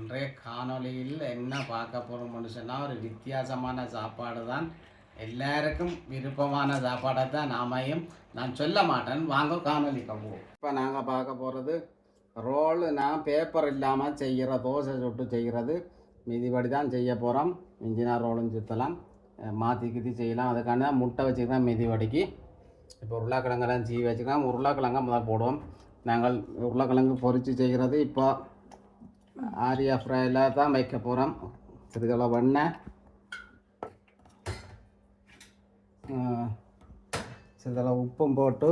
இன்றைய காணொளியில் என்ன பார்க்க போகிறோம்னு சொன்னால் ஒரு வித்தியாசமான சாப்பாடு தான். எல்லாருக்கும் விருப்பமான சாப்பாடை தான் நாமையும். நான் சொல்ல மாட்டேன். வாங்க காணொலி போவோம் இப்போ நாங்கள் பார்க்க போகிறது ரோல் நான் பேப்பர் இல்லாமல் செய்கிற தோசை சுட்டு செய்கிறது. மிதிபடி தான் செய்ய போகிறோம் இன்ஜினா ரோலும் சுற்றலாம் மாற்றி கித்தி செய்யலாம். அதுக்கான முட்டை வச்சுக்கலாம் மிதிவடிக்கு. இப்போ உருளைக்கிழங்கெல்லாம் சீவி வச்சுக்கலாம். உருளைக்கிழங்க முதல் போடுவோம். நாங்கள் உருளைக்கிழங்கு பொரித்து செய்கிறது. இப்போ ஆரியா ஃப்ரையில் தான் வைக்க போகிறோம் சிறிதளவு எண்ணெய் சிறிதளவு உப்பும் போட்டு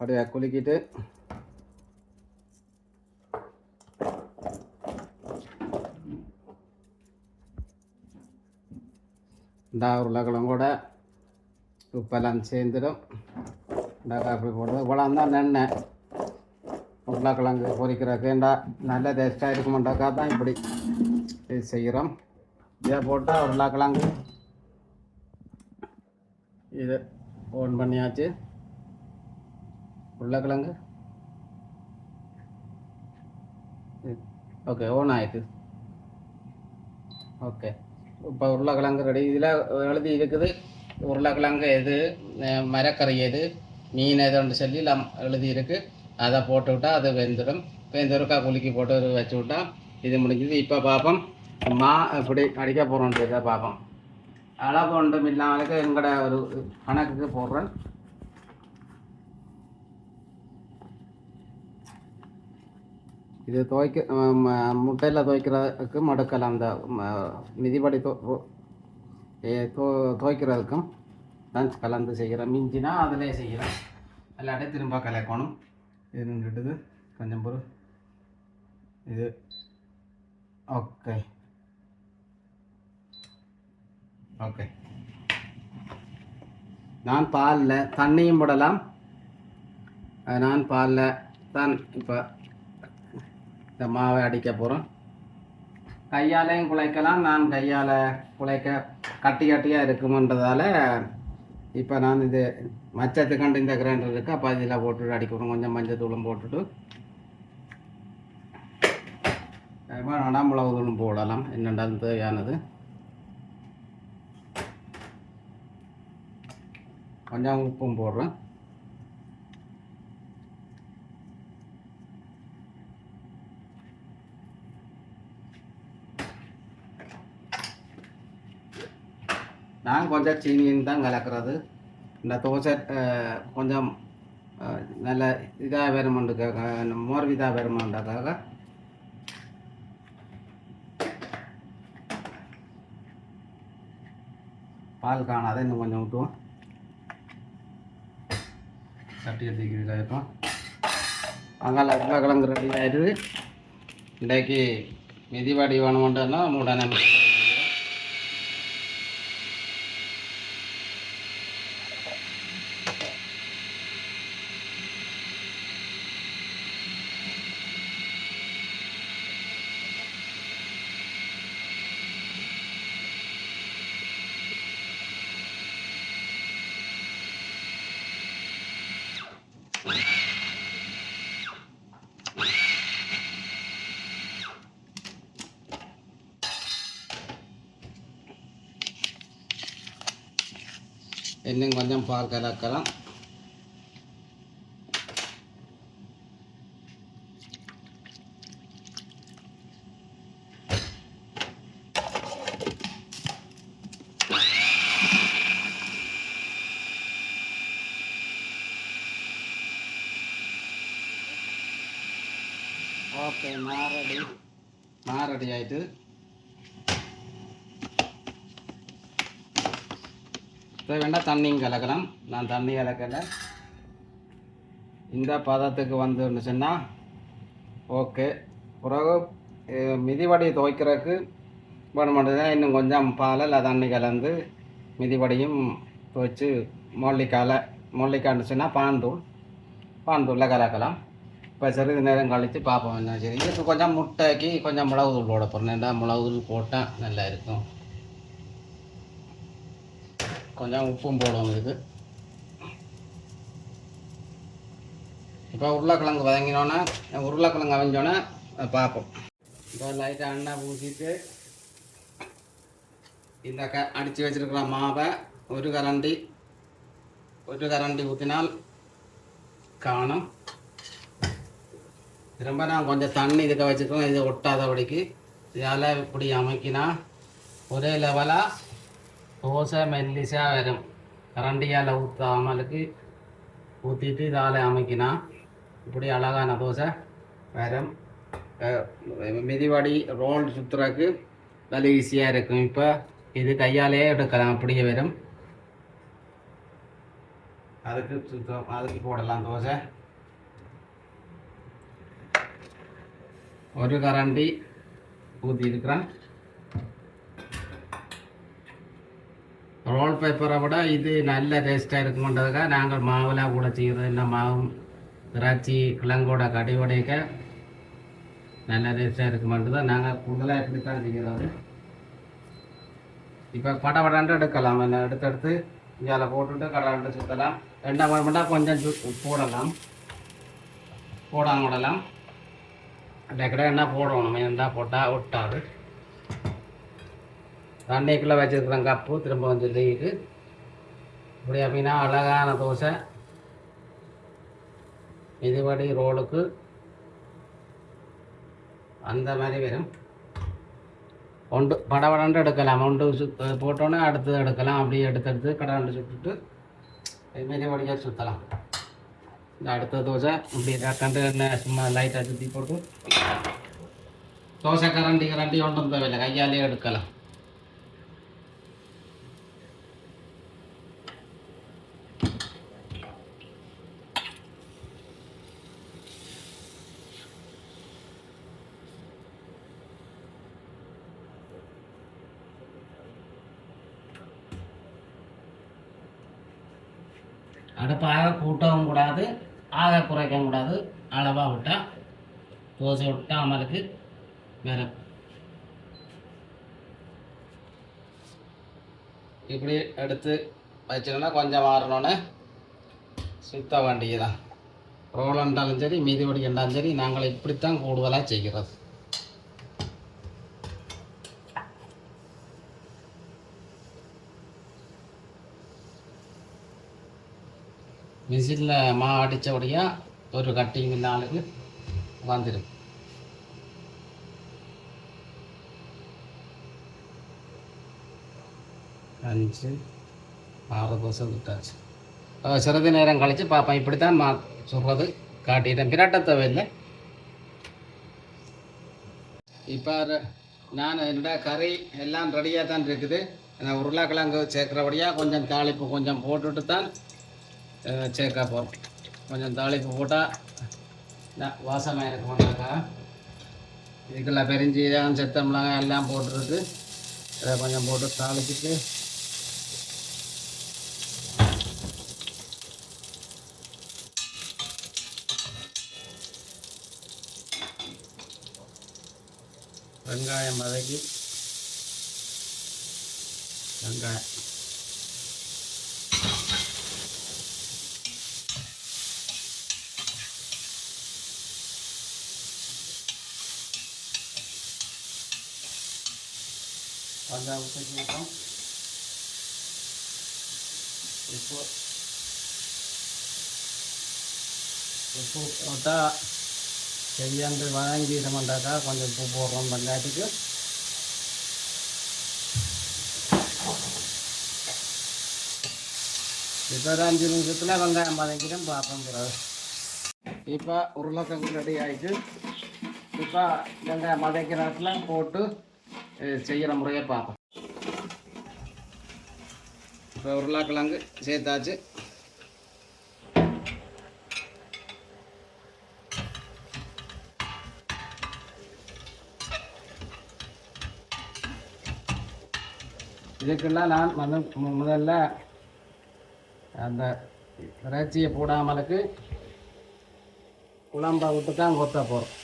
அப்படியே குலுக்கிட்டு இந்த கூட உப்பெல்லாம் சேர்ந்துடும். இந்த அப்படி போடுறது. இவ்வளோ தான் எண்ணெய் உருளைக்கிழங்கு பொறிக்கிறக்கேண்டா நல்ல டேஸ்ட்டாக இருக்குமெண்டாக்கா தான் இப்படி. இது செய்கிறோம் இதை போட்டால் உருளைக்கிழங்கு. இது ஓன் பண்ணியாச்சு. உருளைக்கிழங்கு. ஓகே ஓன் ஆயிட்டு. ஓகே இப்போ உருளைக்கிழங்கு ரெடி இதில் எழுதி இருக்குது உருளைக்கிழங்கு எது மரக்கறி எது மீன் எதுன்னு சொல்லி எல்லாம் எழுதி இருக்கு. அதை போட்டு விட்டால் அது வெந்துடும். வெந்தொருக்கா குலுக்கி போட்டு வச்சு விட்டா இது முடிஞ்சது. இப்போ பார்ப்போம் மா இப்படி அடிக்க போகிறோன்றதை பார்ப்போம் அளவு ஒன்றும் இல்லாமலுக்கு எங்களோட ஒரு கணக்குக்கு போடுறேன். இது துவைக்க முட்டையில் துவைக்கிறதுக்கு மடுக்கலாம் அந்த ம- மிதிபடி துவைக்கிறதுக்கும் தான் கலந்து செய்கிறோம் மிஞ்சினா அதிலே செய்கிறோம் இல்லாட்டி திரும்ப கலக்கணும். இது நின்றுட்டுது கொஞ்சம் பொறு இது ஓகே ஓகே நான் பாலில் தண்ணியும் போடலாம் நான் பாலில் தான் இப்போ இந்த மாவை அடிக்க போகிறோம் கையாலையும் குழைக்கலாம் நான் கையால் குழைக்க கட்டி கட்டியாக இருக்குமன்றதால இப்போ நான் இது மச்சத்து கண்டு இந்த கிரைண்டர் இருக்குது அப்போ அதில் போட்டுட்டு அடிக்கணும் கொஞ்சம் மஞ்சள் தூளும் போட்டுட்டு. வேணா மிளகு தூளும் போடலாம். என்னென்றாலும் தேவையானது? கொஞ்சம் உப்பும் போடுறேன். நான் கொஞ்சம் சீனியும் தான் கலக்கிறது. இந்த தோசை கொஞ்சம் நல்ல இதாக வருமாண்டுக்காக மோர் இதாக வருமாண்டாக்காக பால் காணாத இன்னும் கொஞ்சம் ஊற்றுவோம் சட்டியை எடுத்துக்கிறதா அங்கே அங்கால உருளைக்கிழங்கு ரெடி ஆகிடுது இன்றைக்கு மிதிவாடி வேணுமென்றா மூடனை இன்னும் கொஞ்சம் பால் கலக்கலாம் ஓகே மாரடி மாரடி ஆயிட்டு. வேண்டாம் தண்ணியும் கலக்கலாம். நான் தண்ணி கலக்கலை. இந்த பதத்துக்கு வந்துன்னு சொன்னால் ஓகே. பிறகு மிதிவடி துவைக்கிறதுக்கு தான் இன்னும் கொஞ்சம் பாலில் இல்லை தண்ணி கலந்து மிதிவடியும் துவைச்சு மொல்லிக்கால மொல்லிக்கான்னு சொன்னால் பாந்தூள் பாந்தூளில் கலக்கலாம். இப்போ சிறிது நேரம் கழித்து பார்ப்போம் என்ன சரி இப்போ கொஞ்சம் முட்டைக்கு கொஞ்சம் மிளகு தூள் போட போகிறேன் ஏன்டா மிளகு தூள் போட்டால் நல்லா இருக்கும். கொஞ்சம் உப்பும் போடுவோம் இதுக்கு இப்போ உருளைக்கிழங்கு வதங்கினோன்னே உருளைக்கிழங்கு அவிஞ்சோன்னே அதை பார்ப்போம். இப்போ லைட்டாக எண்ணெய் பூசிட்டு இந்த க அடித்து வச்சிருக்கிற மாவை ஒரு கரண்டி ஒரு கரண்டி ஊற்றினால் காணும். திரும்ப நான் கொஞ்சம் தண்ணி இதுக்க வச்சுருக்கோம் இது ஒட்டாதபடிக்கு. இதால் இப்படி அமைக்கினா ஒரே லெவலாக தோசை மெல்லிசாக வரும். கரண்டியால் ஊற்றாமலுக்கு ஊற்றிட்டு இதால் அமைக்கினா இப்படி அழகான தோசை வரும். மிதிவடி ரோல் சுற்றுறக்கு நல்ல ஈஸியாக இருக்கும். இப்போ இது கையாலே எடுக்கலாம். அப்படியே வரும். அதுக்கு சுத்தம் அதுக்கு போடலாம் தோசை. ஒரு கரண்டி ஊற்றி இருக்கிறேன் ரோல் பேப்பரை விட இது நல்ல டேஸ்ட்டாக இருக்குமென்றதுக்காக நாங்கள் மாவுலாம் கூட செய்கிறது இந்த மாவும் திராட்சை கிழங்கோட கடியோடைக்க நல்ல டேஸ்ட்டாக இருக்குமென்றது நாங்கள் கூடுதலாக எப்படி செய்கிறது இப்போ பட படாண்டு எடுக்கலாம். என்ன எடுத்தெடுத்து எடுத்து இங்கே போட்டுட்டு கடலாண்டு சுற்றலாம் ரெண்டாம் மணி கொஞ்சம் போடலாம். போடாமல் விடலாம். டெக்கடை என்ன போடணும்? என்ன போட்டால் ஒட்டாது. தண்ணிக்குள்ளே வச்சுருக்குறேன் கப்பு திரும்ப வந்து லீக்கு இப்படி அப்படின்னா அழகான தோசை. இதுபடி ரோலுக்கு அந்த மாதிரி வரும். ஒன்று படபடண்டு எடுக்கலாம். ஒன்று சுத்த போட்டோன்னே அடுத்தது எடுக்கலாம். அப்படியே எடுத்து எடுத்து கடவுண்டு சுட்டுட்டு இதுமாரி வடியாக சுற்றலாம் இந்த அடுத்த தோசை இப்படி கண்டு எண்ணெய் சும்மா லைட்டாக சுற்றி போட்டு. தோசை கரண்டி கரண்டி ஒன்றும் தேவையில்லை. கையாலேயே எடுக்கலாம். ஆக குறைக்க கூடாது. அளவாக விட்டால் தோசை விட்டால் அமலுக்கு வேறு இப்படி எடுத்து வச்சோன்னா கொஞ்சம் மாறணுன்னு சுத்த வேண்டியதான் ரோல் இருந்தாலும் சரி மீதிபடி இருந்தாலும் சரி நாங்கள் இப்படித்தான் கூடுதலாக செய்கிறது. மிஷினில் மா அடித்தபடியாக ஒரு கட்டிங் நாளுக்கு வந்துடும் அஞ்சு. ஆறு பர்சன்ட் விட்டாச்சு. சிறிது நேரம் கழித்து பார்ப்பேன் இப்படி தான் மா சொல்கிறது காட்டிட்டேன். பிரட்ட தேவையில்லை. இப்போ நான் என்னோட கறி எல்லாம் ரெடியாக தான் இருக்குது. நான் உருளைக்கிழங்கு சேர்க்குறபடியாக கொஞ்சம் தாளிப்பு கொஞ்சம் போட்டுட்டு தான் சேர்க்கா போகிறோம் கொஞ்சம் தாளிப்பு போட்டால் வாசமாக இருக்க மாட்டாக்கா இதுக்கெல்லாம் பெருஞ்சீரகம் செத்தமிளகாய் எல்லாம் போட்டுருக்கு. அதை கொஞ்சம் போட்டு தாளிச்சிட்டு வெங்காயம் வதக்கி வெங்காயம். கொஞ்சம் உப்பு சேர்ப்போம் உப்பு உப்பு போட்டால் செய்யாண்டு வதங்கிடமாட்டாக்கா கொஞ்சம் உப்பு போடுறோம் வெங்காயத்துக்கு இப்போ ஒரு அஞ்சு நிமிஷத்தில் வெங்காயம் வதங்கிடும் பார்ப்போம் பிறகு. இப்போ உருளைக்கிழங்கு ரெடி ஆகிட்டு இப்போ வெங்காயம் வதக்கிற போட்டு செய்கிற முறையை பார்ப்போம். இப்போ உருளைக்கிழங்கு சேர்த்தாச்சு. இதுக்கெல்லாம் நான் வந்து முதல்ல அந்த இறைச்சியை போடாமலுக்கு குழம்பை விட்டு தான் கொத்த போகிறோம்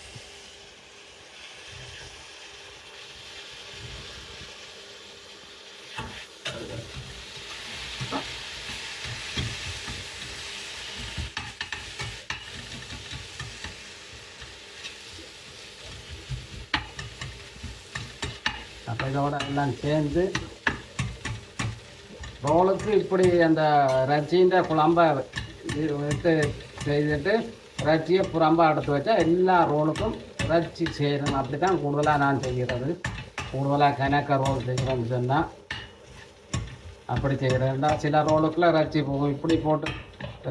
அப்போ இதோட எல்லாம் சேர்ந்து ரோலுக்கு இப்படி அந்த ரச்சின்ற குழம்ப இது விட்டு செய்துட்டு ரச்சியை புறம்பா எடுத்து வச்சா எல்லா ரோலுக்கும் ரச்சி செய்யணும் அப்படி தான் கூடுதலாக நான் செய்கிறது. கூடுதலாக கணக்க ரோல் செய்கிறோம்னு சொன்னால் அப்படி செய்கிறேன்டா. சில ரோலுக்குள்ள ரச்சி போகும் இப்படி போட்டு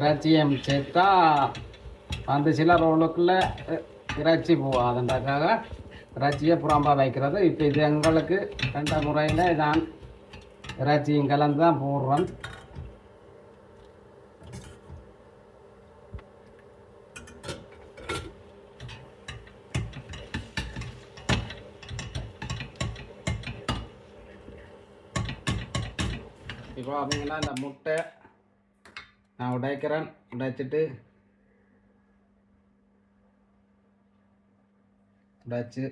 ரச்சியம் சேர்த்தா அந்த சில ரோலுக்குள்ள அஹ், இறைச்சி போகாதுன்றக்காக இறைச்சியை புறம்பா வைக்கிறது. இப்போ இது எங்களுக்கு ரெண்டு முறையில் நான் இறைச்சியும் கலந்து தான் போடுறேன் இப்போ பார்த்தீங்கன்னா இந்த முட்டை நான் உடைக்கிறேன். உடைச்சிட்டு உடைச்சு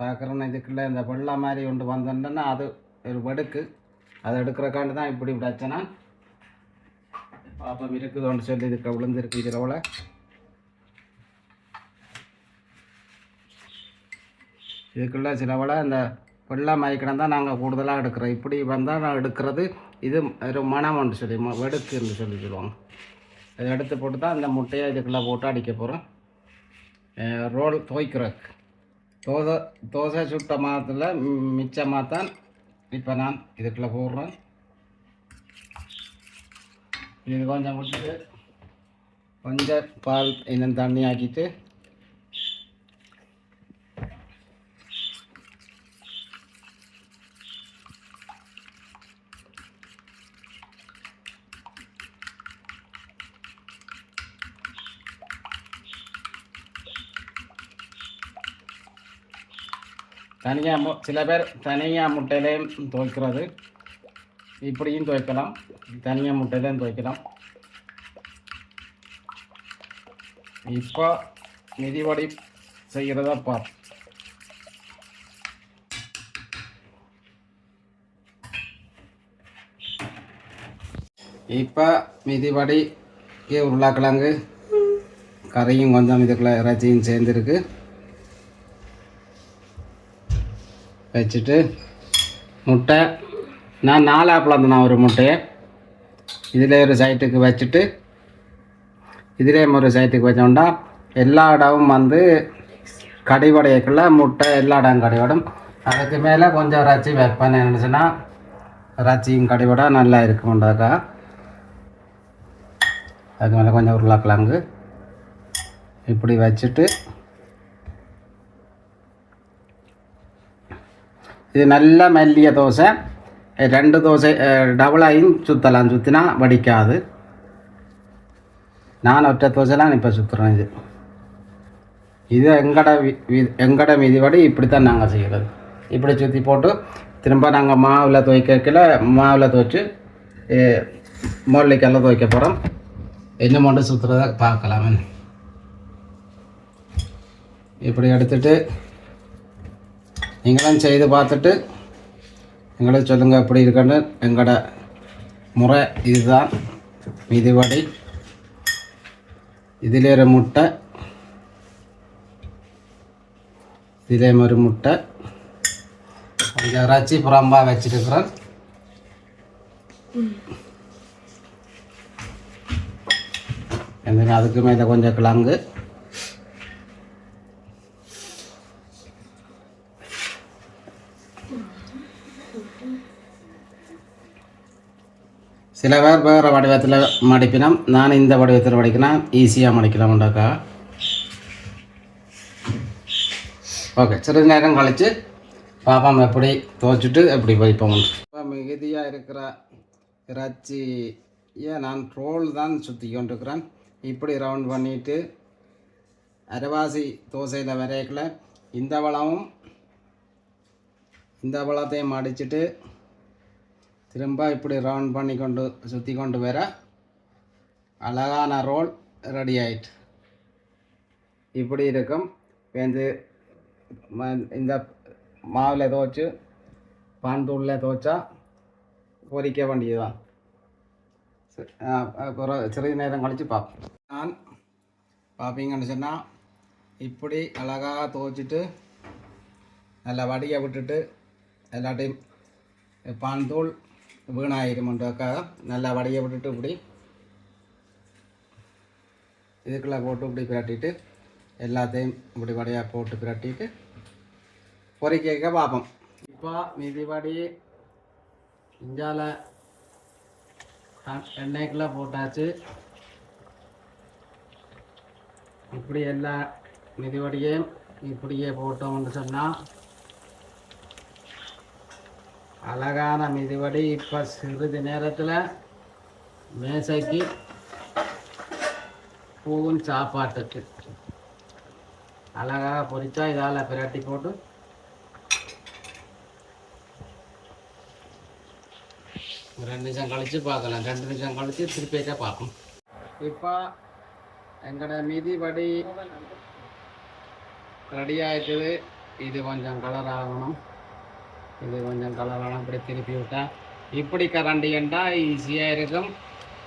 பார்க்குறோன்னு இதுக்குள்ளே இந்த வெள்ளை மாதிரி ஒன்று வந்தோன்னா அது ஒரு வெடுக்கு. அதை எடுக்கிறக்காண்டு தான் இப்படி பிரச்சனை பாப்பம் இருக்குதோன்னு சொல்லி இதுக்கு விழுந்துருக்கு இதில் இதுக்குள்ளே இதுக்குள்ள இந்த வெள்ளை மயக்கிடம் தான் நாங்கள் கூடுதலாக எடுக்கிறோம். இப்படி வந்தால் நான் எடுக்கிறது இது ஒரு மணம்னு சொல்லி வெடுக்குன்னு சொல்லி சொல்லுவாங்க. அதை எடுத்து போட்டு தான் அந்த முட்டையை இதுக்குள்ளே போட்டு அடிக்க போகிறோம். ரோல் துவைக்கிறதுக்கு. தோசை தோசை சுட்ட மாதத்தில் மிச்சமாக தான் இப்போ நான் இதுக்குள்ளே போடுறேன். இது கொஞ்சம் விட்டுட்டு கொஞ்சம் பால் இன்னும் தண்ணி ஆக்கிட்டு தனியாக மு சில பேர் தனியாக முட்டையிலையும் துவைக்கிறது. இப்படியும் துவைக்கலாம். தனியாக முட்டையிலையும் துவைக்கலாம். இப்போ மிதிவடி செய்கிறத பார். இப்போ மிதிவடிக்கு உருளைக்கிழங்கு கறியும் கொஞ்சம் இதுக்குள்ளே இறைச்சியும் சேர்ந்துருக்கு. வச்சுட்டு முட்டை. நான் நாலாக பிளந்தேன் ஒரு முட்டையை. இதில் ஒரு சைட்டுக்கு வச்சுட்டு இதிலே ஒரு சைட்டுக்கு வச்சோம்னா எல்லா இடமும் வந்து கடிவடையக்குள்ள முட்டை எல்லா இடம் கடிவடும். அதுக்கு மேலே கொஞ்சம் ரச்சி வைப்பேன். நினச்சின்னா ரச்சியும் கடிவடை நல்லா இருக்கும்டாக்கா அதுக்கு மேலே கொஞ்சம் உருளைக்கிழங்கு. இப்படி வச்சுட்டு இது நல்ல மெல்லிய தோசை. ரெண்டு தோசை டபுளாயும் சுற்றலாம் சுற்றினா வடிக்காது. நான் ஒற்றை தோசைலாம் இப்போ சுற்றுறேன் இது. இது எங்கட வி- வி- எங்கட மிதிவடி இப்படி தான் நாங்கள் செய்கிறது இப்படி சுற்றி போட்டு திரும்ப நாங்கள் மாவில் துவைக்கல மாவில் துவைச்சு மொல்லிக்கெல்லாம் துவைக்க போகிறோம் என்ன மட்டும் சுற்றுறத பார்க்கலாம். இப்படி எடுத்துகிட்டு நீங்களும் செய்து பார்த்துட்டு எங்களுக்கு சொல்லுங்கள் எப்படி இருக்குன்னு. எங்களோட முறை இதுதான். மிதிவடி. இதில் ஒரு முட்டை. இதிலே ஒரு முட்டை. கொஞ்சம் இறைச்சி புறம்பா வச்சுருக்குறேன் அதுக்கு மேலே கொஞ்சம் கிழங்கு. சில பேர் வேறு வடிவத்தில் மடிப்பினோம். நான் இந்த வடிவத்தில் மடிக்கினா ஈஸியாக மடிக்கலாம்டாக்கா ஓகே சிறிது நேரம் கழித்து பாப்பாம் எப்படி துவைச்சிட்டு எப்படி வைப்போம் இப்போ மிகுதியாக இருக்கிற இறைச்சியை நான் ரோல் தான் சுற்றி கொண்டிருக்கிறேன். இப்படி ரவுண்ட் பண்ணிவிட்டு அரைவாசி தோசையில் வரையக்கில் இந்த வளமும் இந்த பழத்தையும் அடிச்சுட்டு திரும்ப இப்படி ரவுண்ட் பண்ணி கொண்டு சுற்றி கொண்டு வர அழகான ரோல் ரெடி ஆயிட்டு. இப்படி இருக்கும். வந்து இந்த மாவில் துவைச்சு பான்தூளில் துவைச்சா பொரிக்க வேண்டியதுதான். சரி, சிறிது நேரம் கழித்து பார்ப்போம் நான் பார்ப்பீங்கன்னு சொன்னால் இப்படி அழகாக துவைச்சிட்டு நல்லா வடியை விட்டுட்டு எல்லாத்தையும் பான்தூள் தூள் வீணாயிருமன்றதுக்காக நல்லா வடைய விட்டுட்டு இப்படி இதுக்குள்ளே போட்டு இப்படி பிரட்டிட்டு எல்லாத்தையும் இப்படி வடையாக போட்டு பிரட்டிட்டு பொறிக்க பார்ப்போம். இப்போ மிதிபடி இஞ்சால எண்ணெய்க்குள்ளே போட்டாச்சு. இப்படி எல்லா மிதிவடியையும் இப்படியே போட்டோம்னு சொன்னால் அழகான மிதிவடி இப்போ சிறிது நேரத்தில் மேசைக்கு பூவும் சாப்பாட்டுக்கு. அழகாக பொரிச்சா இதால் பிரட்டி போட்டு. ரெண்டு நிமிஷம் கழித்து பார்க்கலாம். ரெண்டு நிமிஷம் கழித்து திருப்பியாக பார்ப்போம் இப்போ எங்களோட மிதிபடி ரெடி ஆயிட்டுது. இது கொஞ்சம் கலர் ஆகணும். இது கொஞ்சம் கலர் ஆகணும் இப்படி திருப்பி விட்டால் இப்படி கரண்டி என்றால் ஈஸியாக இருக்கும்.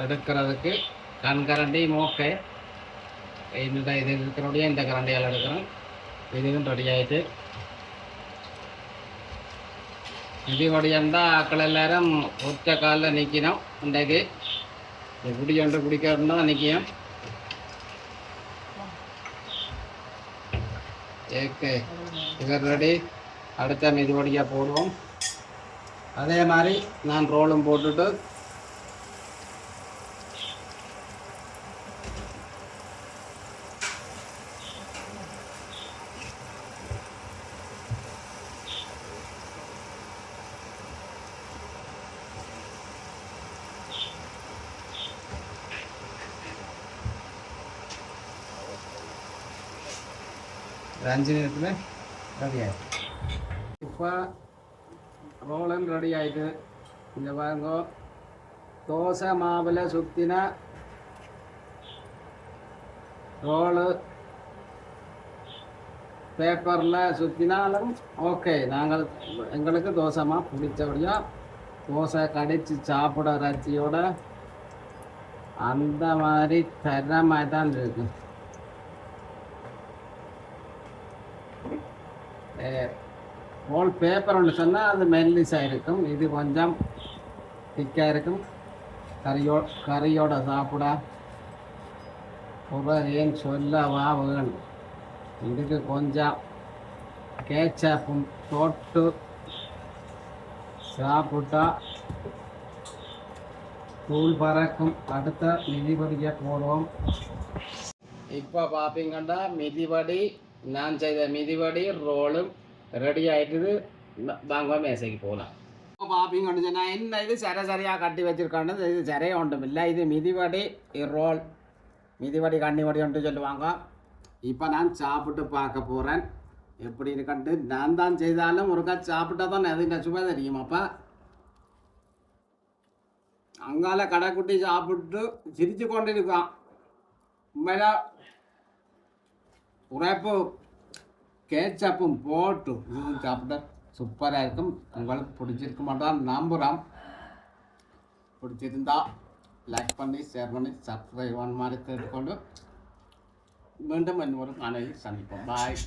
எடுக்கிறதுக்கு கண் கரண்டி மோக்கை இந்த இது இருக்கிறோடைய இந்த கரண்டியால் எடுக்கிறோம். இதுவும் ரெடி ஆயிட்டு. இது வழியாண்டா ஆக்கள் எல்லாரும் ஒற்ற காலில் நிற்கணும் இன்றைக்கு எப்படி ஒன்று குடிக்கணும்னா நிற்கும் ஓகே இவர் ரெடி அடுத்த மெதுபடியாக போடுவோம். அதே மாதிரி நான் ரோலும் போட்டுட்டு அஞ்சு நேரத்தில் ரெடி ஆகிடும் இப்போ ரோலன் ரெடி ஆகிட்டு இங்கே பாருங்க. தோசை மாவில் சுற்றின ரோலு. பேப்பரில் சுற்றினாலும் ஓகே. நாங்கள் எங்களுக்கு தோசைமா பிடிச்சபடியும் தோசை கடிச்சு சாப்பிட ரசியோட அந்த மாதிரி தரமாக தான் இருக்கு. ஹோல் பேப்பர் ஒன்று சொன்னால் அது மெல்லிஸாக இருக்கும். இது கொஞ்சம் திக்காக இருக்கும். கறியோ கறியோட சாப்பிட ஒரு ஏன் சொல்லவா வேணும். இதுக்கு கொஞ்சம் கேச்சப்பும் தொட்டு சாப்பிட்டா தூள் பறக்கும். அடுத்த மிதிபடியை போடுவோம் இப்போ பார்ப்பீங்கன்னா மிதிபடி நான் செய்த மிதிபடி ரோலும் ரெடி ஆயிட்டுது வாங்க மேசைக்கு போகலாம் இப்போ பார்ப்பீங்கன்னு சொன்னால் என்ன இது சர சரியாக கட்டி வச்சிருக்கான்னு இது சரைய ஒன்றும் இல்லை இது மிதிவடி ரோல் மிதிவடி கண்ணிவடி ஒன்று சொல்லுவாங்க இப்போ நான் சாப்பிட்டு பார்க்க போகிறேன் எப்படி இருக்கன்ட்டு நான் தான் செய்தாலும் ஒருக்கா சாப்பிட்டா தான் அது நச்சுமா தெரியுமாப்பா அப்போ அங்கால கடைக்குட்டி சாப்பிட்டு சிரிச்சு கொண்டு இருக்கான் உண்மையில உரைப்பு கேச்சப்பும் போட்டு இதுவும் சாப்பிட சூப்பராக இருக்கும். உங்களுக்கு பிடிச்சிருக்க மாட்டான் நம்புகிறோம் பிடிச்சிருந்தா லைக் பண்ணி ஷேர் பண்ணி சப்ஸ்கிரைப் பண்ண மாதிரி கேட்டுக்கொண்டு மீண்டும் இன்னொரு மனைவி சந்திப்போம். பாய்